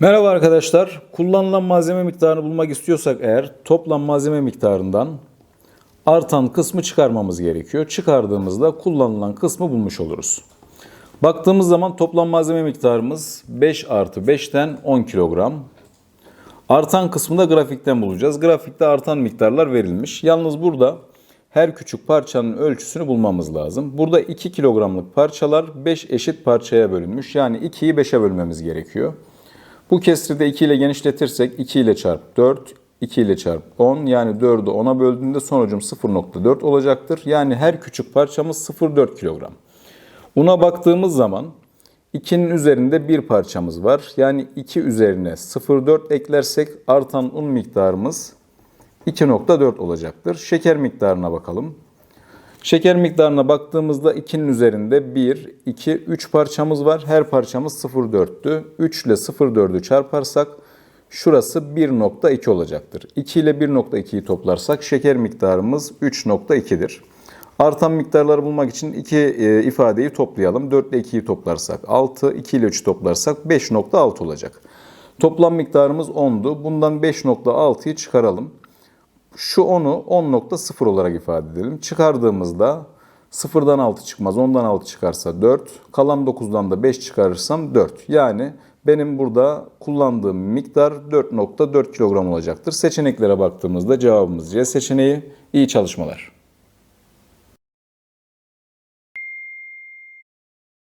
Merhaba arkadaşlar. Kullanılan malzeme miktarını bulmak istiyorsak eğer toplam malzeme miktarından artan kısmı çıkarmamız gerekiyor. Çıkardığımızda kullanılan kısmı bulmuş oluruz. Baktığımız zaman toplam malzeme miktarımız 5 artı 5'ten 10 kilogram. Artan kısmını da grafikten bulacağız. Grafikte artan miktarlar verilmiş. Yalnız burada her küçük parçanın ölçüsünü bulmamız lazım. Burada 2 kilogramlık parçalar 5 eşit parçaya bölünmüş. Yani 2'yi 5'e bölmemiz gerekiyor. Bu kesri de 2 ile genişletirsek 2 ile çarp 4, 2 ile çarp 10 yani 4'ü 10'a böldüğünde sonucum 0.4 olacaktır. Yani her küçük parçamız 0.4 kilogram. Una baktığımız zaman 2'nin üzerinde bir parçamız var. Yani 2 üzerine 0.4 eklersek artan un miktarımız 2.4 olacaktır. Şeker miktarına bakalım. Şeker miktarına baktığımızda 2'nin üzerinde 1, 2, 3 parçamız var. Her parçamız 0.4'tü. 3 ile 0.4'ü çarparsak şurası 1.2 olacaktır. 2 ile 1.2'yi toplarsak şeker miktarımız 3.2'dir. Artan miktarları bulmak için iki e, ifadeyi toplayalım. 4 ile 2'yi toplarsak 6, 2 ile 3'ü toplarsak 5.6 olacak. Toplam miktarımız 10'du. Bundan 5.6'yı çıkaralım. Şu 10'u 10.0 olarak ifade edelim. Çıkardığımızda 0'dan 6 çıkmaz. 10'dan 6 çıkarsa 4. Kalan 9'dan da 5 çıkarırsam 4. Yani benim burada kullandığım miktar 4.4 kilogram olacaktır. Seçeneklere baktığımızda cevabımız C seçeneği. İyi çalışmalar.